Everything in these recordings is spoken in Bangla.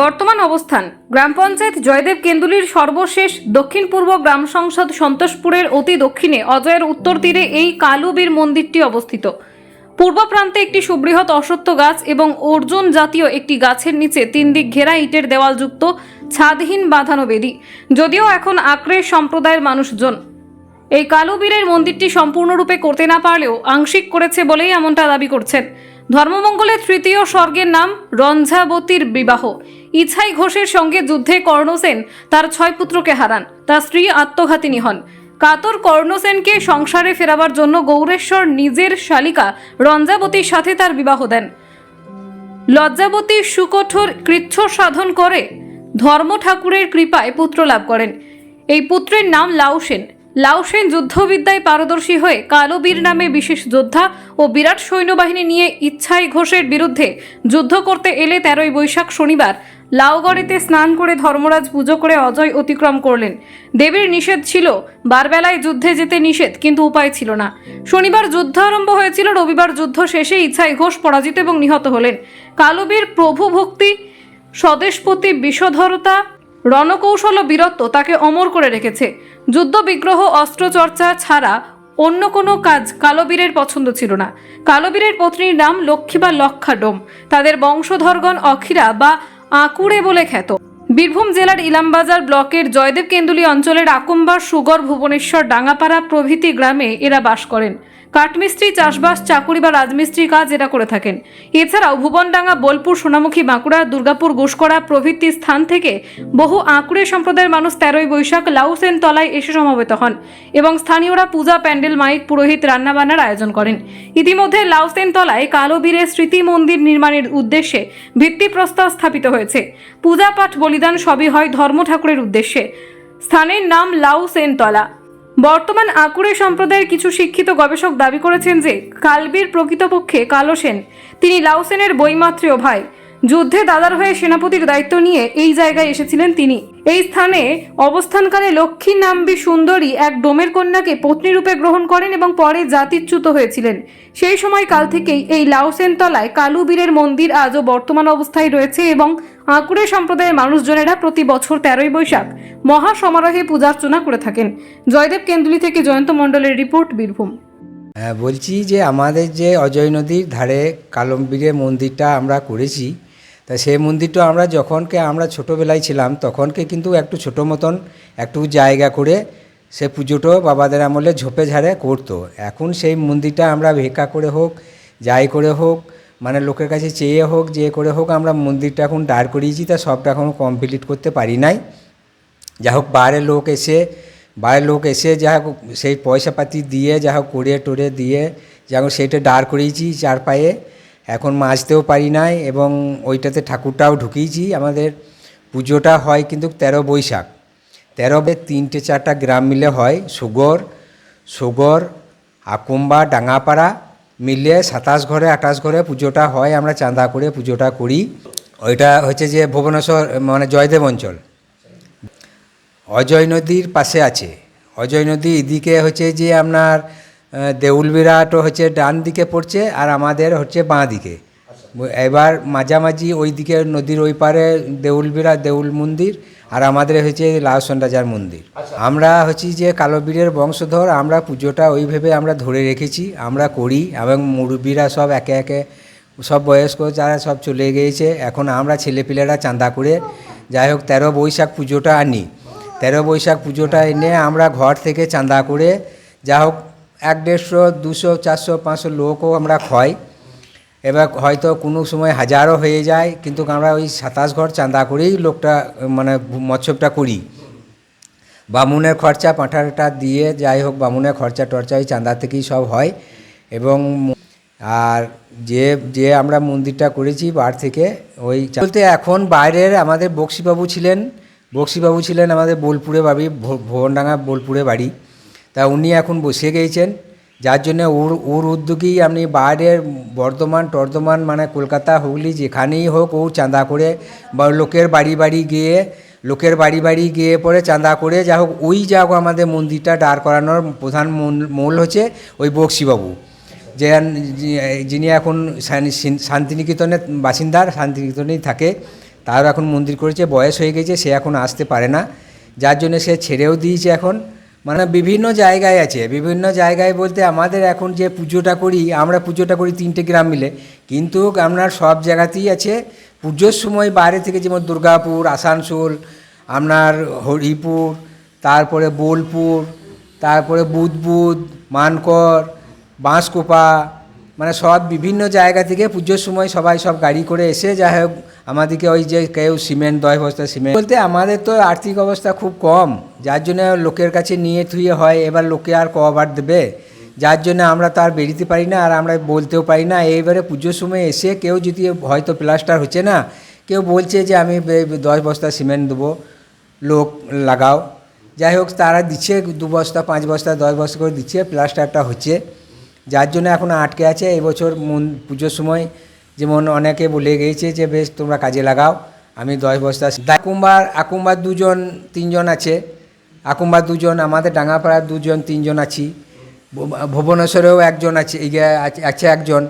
বর্তমান অবস্থান। গ্রাম পঞ্চায়েত জয়দেব কেন্দুলির সর্বশেষ দক্ষিণ পূর্ব গ্রাম সংসদ সন্তোষপুরের অতি দক্ষিণে অজয়ের উত্তর তীরে এই কালুবীর মন্দিরটি অবস্থিত। পূর্ব প্রান্তে একটি সুবৃহৎ অশ্বত্থ গাছ এবং অর্জুন জাতীয় একটি গাছের নিচে তিন দিক ঘেরা ইটের দেওয়ালযুক্ত ছাদহীন বাঁধানো বেদি, যদিও এখন আক্রে সম্প্রদায়ের মানুষজন। এই কালুবীরের মন্দিরটি সম্পূর্ণরূপে করতে না পারলেও আংশিক করেছে বলেই এমনটা দাবি করছেন। ধর্মমঙ্গলের তৃতীয় স্বর্গের নাম রঞ্ঝাবতীর বিবাহ। ইছাই ঘোষের সঙ্গে যুদ্ধে কর্ণসেন তার ছয় পুত্রকে হারান। তার স্ত্রী আত্মঘাতিনী হন। কাতর কর্ণসেনকে সংসারে ফেরাবার জন্য গৌরেশ্বর নিজের শালিকা রঞ্জাবতীর সাথে তার বিবাহ দেন। লজ্জাবতী সুকঠোর কৃচ্ছ সাধন করে ধর্ম ঠাকুরের কৃপায় পুত্র লাভ করেন। এই পুত্রের নাম লাউসেন। লাউসেন যুদ্ধবিদ্যায় পারদর্শী হয়ে কালবীর নামে বিশেষ যোদ্ধা ও বিরাট সৈন্যবাহিনী নিয়ে ইচ্ছাই ঘোষের বিরুদ্ধে যুদ্ধ করতে এলে তেরোই বৈশাখ শনিবার লাউগড়েতে স্নান করে ধর্মরাজ পুজো করে অজয় অতিক্রম করলেন। দেবীর নিষেধ ছিল, বারবেলায় যুদ্ধে যেতে নিষেধ, কিন্তু উপায় ছিল না। শনিবার যুদ্ধ আরম্ভ হয়েছিল, রবিবার যুদ্ধ শেষে ইচ্ছাই ঘোষ পরাজিত এবং নিহত হলেন। কালবীর প্রভু ভক্তি স্বদেশপতি বিষধরতা রণকৌশল ও বীরত্ব তাকে অমর করে রেখেছে। যুদ্ধ, বিগ্রহ, অস্ত্রচর্চা ছাড়া অন্য কোনো কাজ কালবীরের পছন্দ ছিল না। কালবীরের পত্নীর নাম লক্ষ্মী বা লক্ষা ডোম তাদের বংশধরগণ অখিরা বা আকুড়ে বলে খ্যাত। বীরভূম জেলার ইলামবাজার ব্লকের জয়দেব কেন্দুলি অঞ্চলের আকুম্বা সুগর ভুবনেশ্বর ডাঙ্গাপাড়া প্রভৃতি গ্রামে এরা বাস করেন। কাঠমিস্ত্রি চাষবাস, চাকুরি বা রাজমিস্ত্রি কাজ এরা করে থাকেন। এছাড়াও ভুবনডাঙ্গা, বোলপুর, সোনামুখী, বাঁকুড়া, দুর্গাপুর, ঘুষকড়া প্রভৃতি স্থান থেকে বহু আঁকুড়ে সম্প্রদায়ের মানুষ তেরোই বৈশাখ লাউসেন তলায় এসে সমবেত হন এবং স্থানীয়রা পূজা, প্যান্ডেল, মাইক, পুরোহিত, রান্নাবান্নার আয়োজন করেন। ইতিমধ্যে লাউসেন তলায় কালোবীরের স্মৃতি মন্দির নির্মাণের উদ্দেশ্যে ভিত্তিপ্রস্তর স্থাপিত হয়েছে। পূজা পাঠ বলিদান সবই হয় ধর্ম ঠাকুরের উদ্দেশ্যে। স্থানের নাম লাউসেন তলা। বর্তমান আকুরে সম্প্রদায়ের কিছু শিক্ষিত গবেষক দাবি করেছেন যে, কালবীর প্রকৃতপক্ষে কালোসেন তিনি লাউসেনের বইমাত্রীয় ভাই। যুদ্ধে দাদার হয়ে সেনাপতির দায়িত্ব নিয়ে এই জায়গায় এসেছিলেন তিনি। এই স্থানে অবস্থানকালে লক্ষ্মী নাম্বী সুন্দরী এক ডোমের কন্যাকে পত্নীরূপে গ্রহণ করেন এবং পরে জাতিচ্যুত হয়েছিলেন। সেই সময় কাল থেকেই এই লাউসেন তলায় কালুবীরের মন্দির আজও বর্তমান অবস্থায় রয়েছে এবং আঁকুড়ে সম্প্রদায়ের মানুষজনেরা প্রতি বছর তেরোই বৈশাখ মহা সমারোহে পূজার্চনা করে থাকেন। জয়দেব কেন্দুলি থেকে জয়ন্ত মণ্ডলের রিপোর্ট, বীরভূম। হ্যাঁ বলছি যে আমাদের যে অজয় নদীর ধারে কালম্বীরের মন্দিরটা আমরা করেছি তা সেই মন্দিরটা আমরা যখনকে আমরা ছোটোবেলায় ছিলাম, তখনকে কিন্তু একটু ছোটো মতন একটু জায়গা করে সে পুজোটো বাবাদের আমলে ঝোপে ঝাড়ে করতো। এখন সেই মন্দিরটা আমরা ভিক্ষা করে হোক, যাই করে হোক মানে লোকের কাছে চেয়ে হোক, যে করে হোক, আমরা মন্দিরটা এখন দাঁড় করিয়েছি, তা সবটা এখন কমপ্লিট করতে পারি নাই। যা হোক, বাইরের লোক এসে, বাইরের লোক এসে যা হোক, সেই পয়সাপাতি দিয়ে যা হোক করে টোরে দিয়ে যা হোক, সেইটা দাঁড় করিয়েছি চার পায়ে এখন মাজতেও পারি নাই এবং ওইটাতে ঠাকুরটাও ঢুকিয়েছি। আমাদের পুজোটা হয় কিন্তু তেরো বৈশাখ। তেরো তিনটে চারটা গ্রাম মিলে হয়। সুগর সুগর, আকুম্বা ডাঙ্গাপাড়া মিলে সাতাশ ঘরে, আঠাশ ঘরে পুজোটা হয়। আমরা চাঁদা করে পুজোটা করি। ওইটা হচ্ছে যে ভুবনেশ্বর মানে জয়দেব অঞ্চল। অজয় নদীর পাশে আছে। অজয় নদী এদিকে হচ্ছে যে আপনার আহ, দেউল বিরাটও হচ্ছে ডান দিকে পড়ছে আর আমাদের হচ্ছে বাঁ দিকে। এবার মাঝামাঝি ওই দিকে নদীর ওই পারে দেউল বিরাট দেউল মন্দির আর আমাদের হচ্ছে লাউসন রাজার মন্দির। আমরা হচ্ছি যে কালোবীরের বংশধর আমরা পুজোটা ওইভাবে আমরা ধরে রেখেছি আমরা করি এবং মুরব্বীরা সব একে একে সব বয়স্ক যারা সব চলে গিয়েছে এখন আমরা ছেলেপিলেরা চাঁদা করে যাই হোক তেরো বৈশাখ পুজোটা আনি। তেরো বৈশাখ পুজোটা এনে আমরা ঘর থেকে চাঁদা করে যা হোক এক দেড়শো, দুশো, চারশো, পাঁচশো লোকও আমরা খাই এবার হয়তো কোনো সময় হাজারও হয়ে যায়, কিন্তু আমরা ওই সাতাশ ঘর চাঁদা করেই লোকটা মানে মৎসবটা করি। বামুনের খরচা পাঁঠাটা দিয়ে যাই হোক, বামুনের খরচা টরচা ওই চাঁদা থেকেই সব হয়। এবং আর যে যে আমরা মন্দিরটা করেছি বার থেকে, ওই বলতে এখন বাইরের আমাদের বক্সিবাবু ছিলেন। বক্সিবাবু ছিলেন আমাদের বোলপুরে বাড়ি ভুবনডাঙ্গা বোলপুরে বাড়ি। তা উনি এখন বসে গিয়েছেন যার জন্য ওর ওর উদ্যোগেই আপনি বাইরের বর্ধমান, টর্ধমান মানে কলকাতা, হুগলি যেখানেই হোক ও চাঁদা করে বা লোকের বাড়ি বাড়ি গিয়ে, লোকের বাড়ি বাড়ি গিয়ে পরে চাঁদা করে যা হোক ওই যা হোক আমাদের মন্দিরটা দাঁড় করানোর প্রধান মূল- মূল হচ্ছে ওই বক্সিবাবু। যে যিনি এখন শান্তিনিকেতনের বাসিন্দার, শান্তিনিকেতনেই থাকে। তার এখন মন্দির করেছে, বয়স হয়ে গেছে, সে এখন আসতে পারে না। যার জন্য সে ছেড়েও দিয়েছে এখন। মানে বিভিন্ন জায়গায় আছে। বিভিন্ন জায়গায় বলতে আমাদের এখন যে পুজোটা করি, আমরা পুজোটা করি তিনটে গ্রাম মিলে। কিন্তু আপনার সব জায়গাতেই আছে। পুজোর সময় বাইরে থেকে যেমন দুর্গাপুর, আসানসোল, আপনার হরিপুর, তারপরে বোলপুর, তারপরে বুধবুধ, মানকর, বাঁশকোপা মানে সব বিভিন্ন জায়গা থেকে পুজোর সময় সবাই সব গাড়ি করে এসে যাই হোক, আমাদেরকে ওই যে কেউ সিমেন্ট দশ বস্তা, সিমেন্ট বলতে আমাদের তো আর্থিক অবস্থা খুব কম। যার জন্য লোকের কাছে নিয়ে থুয়ে হয়, এবার লোকে আর কবার দেবে। যার জন্য আমরা তো আর বেরিতে পারি না, আর আমরা বলতেও পারি না। এইবারে পুজোর সময় এসে কেউ যদি হয়তো প্লাস্টার হচ্ছে না, কেউ বলছে যে আমি দশ বস্তা, সিমেন্ট দেবো, লোক লাগাও। যাই হোক, তারা দিচ্ছে দু বস্তা, পাঁচ বস্তা, দশ বস্তা করে দিচ্ছে, প্লাস্টারটা হচ্ছে। যার জন্য এখন আটকে আছে। এবছর মন পুজোর সময় যেমন অনেকে বলে গিয়েছে যে বেশ তোমরা কাজে লাগাও আমি দশ বস্তা আকুম্বার আকুম্বার দুজন তিনজন আছে। আকুম্বার দুজন আমাদের ডাঙ্গাপাড়ার দুজন তিনজন আছি। ভুবনেশ্বরেও একজন আছে আছে- একজন।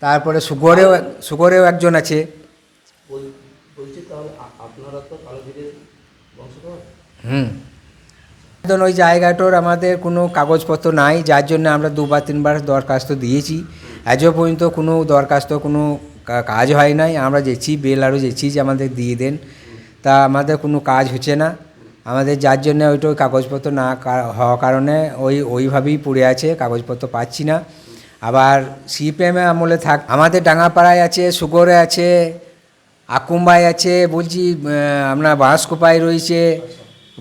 তারপরে সুগরেও সুগরেও একজন আছে। হুম। এখন ওই জায়গাটার আমাদের কোনো কাগজপত্র নাই, যার জন্য আমরা দুবার, তিনবার দরখাস্ত দিয়েছি। আজও পর্যন্ত কোনো দরখাস্ত, কোনো কাজ হয় নাই। আমরা যেছি, বেল আরও যেছি যে আমাদের দিয়ে দেন। তা আমাদের কোনো কাজ হচ্ছে না। আমাদের যার জন্য ওইটা ওই কাগজপত্র না হওয়ার কারণে ওই, ওইভাবেই পড়ে আছে, কাগজপত্র পাচ্ছি না। আবার সিপিএমে আমলে থাক, আমাদের ডাঙ্গাপাড়ায় আছে, সুগরে আছে, আকুম্বায় আছে, বলছি আপনার বাঁশকোপায় রয়েছে।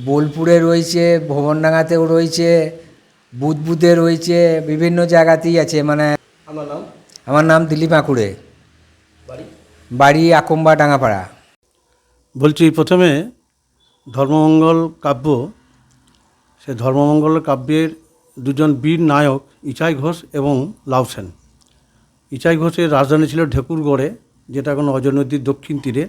বোলপুরে রয়েছে ভুবনডাঙ্গাতেও রয়েছে বুদবুদে রয়েছে বিভিন্ন জায়গাতেই আছে। মানে আমার নাম? আমার নাম দিলীপ আঁকুড়ে। বাড়ি? বাড়ি আকুম্বা ডাঙ্গাপাড়া বলছি প্রথমে ধর্মমঙ্গল কাব্য সে ধর্মমঙ্গল কাব্যের দুজন বীর নায়ক ইচাই ঘোষ এবং লাউ সেন। ইচাই ঘোষের রাজধানী ছিল ঢেকুরগড়ে যেটা এখন অজয় নদীর দক্ষিণ তীরে।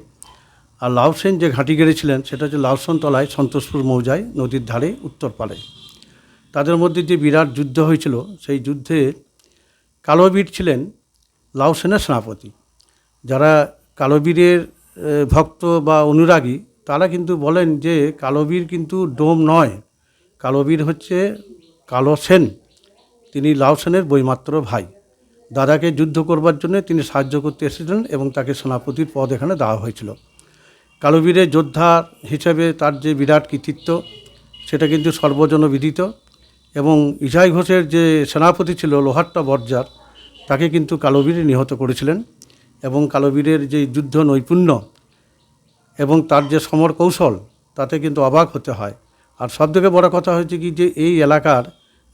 আর লাউ সেন যে ঘাঁটি গেড়েছিলেন, সেটা হচ্ছে লাউসন তলায় সন্তোষপুর মৌজায়, নদীর ধারে উত্তর পাড়ে। তাদের মধ্যে যে বিরাট যুদ্ধ হয়েছিল, সেই যুদ্ধে কালোবীর ছিলেন লাউ সেনের সেনাপতি। যারা কালোবীরের ভক্ত বা অনুরাগী, তারা কিন্তু বলেন যে কালোবীর কিন্তু ডোম নয়। কালোবীর হচ্ছে কালো সেন। তিনি লাউ সেনের বইমাত্র ভাই। দাদাকে যুদ্ধ করবার জন্য তিনি সাহায্য করতে এসেছিলেন এবং তাকে সেনাপতির পদ এখানে দেওয়া হয়েছিল। কালোবীরের যোদ্ধা হিসেবে তার যে বিরাট কৃতিত্ব, সেটা কিন্তু সর্বজন বিদিত এবং ইসাই ঘোষের যে সেনাপতি ছিল লোহাট্টা বর্জার, তাকে কিন্তু কালোবীর নিহত করেছিলেন এবং কালোবীরের যে যুদ্ধ নৈপুণ্য এবং তার যে সমর কৌশল, তাতে কিন্তু অবাক হতে হয়। আর সবথেকে বড় কথা হয়েছে কি যে এই এলাকার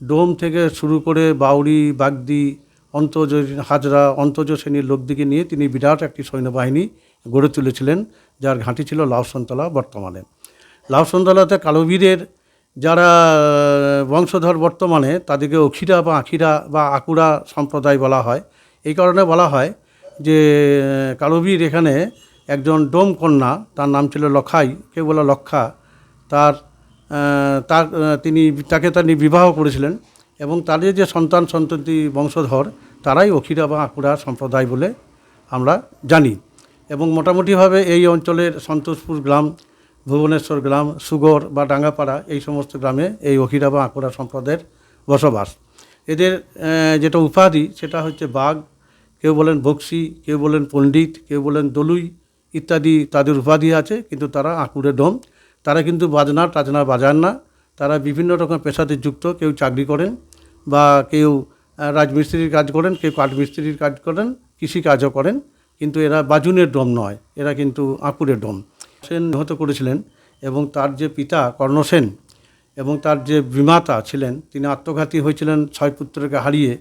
ডোম থেকে শুরু করে বাউরি বাগদি অন্তজ হাজরা অন্তজ শ্রেণির লোকদিকে নিয়ে তিনি বিরাট একটি সৈন্যবাহিনী গড়ে তুলেছিলেন। যার ঘাঁটি ছিল লাউসনতলা বর্তমানে। লাউসনতলাতে কালোবীরের যারা বংশধর বর্তমানে, তাদেরকে অখিরা বা আখিরা বা আকুরা সম্প্রদায় বলা হয়। এই কারণে বলা হয় যে কালোবীর এখানে একজন ডোম কন্যা, তার নাম ছিল লখাই কেউ বলা লক্ষা, তার তার তিনি, তাকে তিনি বিবাহ করেছিলেন এবং তাদের যে সন্তান সন্ততি বংশধর, তারাই অখিরা বা আকুরা সম্প্রদায় বলে আমরা জানি। এবং মোটামুটিভাবে এই অঞ্চলের সন্তোষপুর গ্রাম, ভুবনেশ্বর গ্রাম, সুগর বা ডাঙ্গাপাড়া এই সমস্ত গ্রামে এই অখিরা বা আকুরা সম্প্রদায়ের বসবাস। এদের যেটা উপাধি সেটা হচ্ছে বাঘ, কেউ বলেন বক্সি, কেউ বলেন পণ্ডিত, কেউ বলেন দলুই ইত্যাদি তাদের উপাধি আছে, কিন্তু তারা আঁকুড়ে ডোম। তারা কিন্তু বাজনা টাজনা বাজান না। তারা বিভিন্ন রকম পেশাতে যুক্ত, কেউ চাকরি করেন বা কেউ রাজমিস্ত্রির কাজ করেন, কেউ কাঠমিস্ত্রির কাজ করেন কৃষি কাজও করেন। কিন্তু এরা বাজুনের ডোম নয়, এরা কিন্তু আঁকুরের ডোম। সেন নিহত করেছিলেন এবং তার যে পিতা কর্ণসেন এবং তার যে বিমাতা ছিলেন, তিনি আত্মঘাতী হয়েছিলেন, ছয় পুত্রকে হারিয়ে।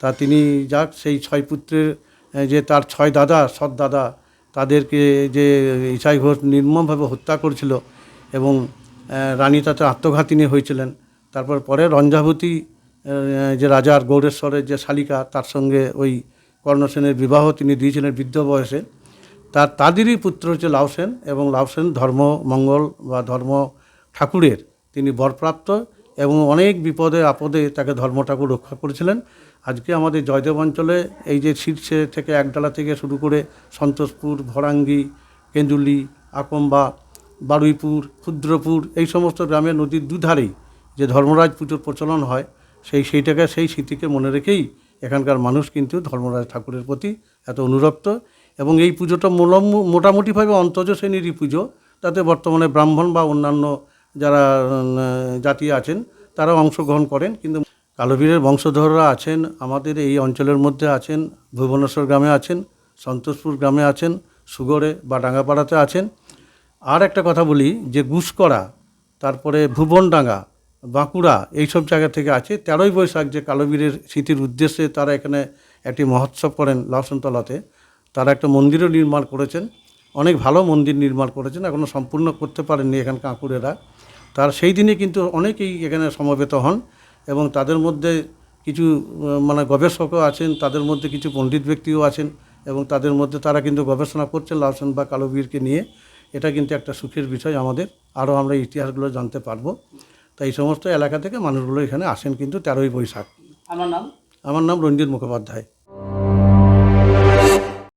তা তিনি যাক, সেই ছয় পুত্রের যে তার ছয় দাদা, সৎ দাদা, তাদেরকে যে ইসাই ঘোষ নির্মমভাবে হত্যা করেছিল এবং রানী তাতে আত্মঘাতিনী হয়েছিলেন। তারপর পরে রঞ্জাবতী যে রাজার গৌরেশ্বরের যে শালিকা, তার সঙ্গে ওই কর্ণসেনের বিবাহ তিনি দিয়েছিলেন বৃদ্ধ বয়সে। তার তাদেরই পুত্র হচ্ছে লাউসেন এবং লাউসেন ধর্ম মঙ্গল বা ধর্ম ঠাকুরের। তিনি বরপ্রাপ্ত এবং অনেক বিপদে আপদে তাকে ধর্ম ঠাকুর রক্ষা করেছিলেন। আজকে আমাদের জয়দেব অঞ্চলে এই যে শীর্ষে থেকে একডালা থেকে শুরু করে সন্তোষপুর, ভরাঙ্গি, কেন্দুলি, আকম্বা, বারুইপুর, ক্ষুদ্রপুর এই সমস্ত গ্রামের নদীর দুধারেই যে ধর্মরাজ পুজোর প্রচলন হয়, সেই সেইটাকে সেই স্মৃতিকে মনে রেখেই এখানকার মানুষ কিন্তু ধর্মরাজ ঠাকুরের প্রতি এত অনুরক্ত এবং এই পুজোটা মোলম- মোটামুটিভাবে অন্তজ শ্রেণীরই পুজো। তাতে বর্তমানে ব্রাহ্মণ বা অন্যান্য যারা জাতি আছেন, তারাও অংশগ্রহণ করেন। কিন্তু কালোবীরের বংশধররা আছেন, আমাদের এই অঞ্চলের মধ্যে আছেন, ভুবনেশ্বর গ্রামে আছেন, সন্তোষপুর গ্রামে আছেন, সুগড়ে বা ডাঙ্গাপাড়াতে আছেন। আর একটা কথা বলি, যে গুসকরা, তারপরে ভুবনডাঙ্গা বাঁকুড়া এইসব জায়গা থেকে আছে। তেরোই বৈশাখ যে কালোবীরের স্মৃতির উদ্দেশ্যে তারা এখানে একটি মহোৎসব করেন লাউসনতলাতে তারা একটা মন্দিরও নির্মাণ করেছেন। অনেক ভালো মন্দির নির্মাণ করেছেন। এখনও সম্পূর্ণ করতে পারেননি এখান কাঁকুড়েরা। তার সেই দিনে কিন্তু অনেকেই এখানে সমবেত হন এবং তাদের মধ্যে কিছু মানে গবেষকও আছেন, তাদের মধ্যে কিছু পণ্ডিত ব্যক্তিও আছেন এবং তাদের মধ্যে তারা কিন্তু গবেষণা করছেন লাউসেন বা কালোবীরকে নিয়ে। এটা কিন্তু একটা সুখের বিষয় আমাদের। আরও আমরা ইতিহাসগুলো জানতে পারব। তাই এই সমস্ত এলাকা থেকে মানুষগুলো এখানে আসেন কিন্তু তেরোই বৈশাখ। আমার নাম? আমার নাম রঞ্জিত মুখোপাধ্যায়।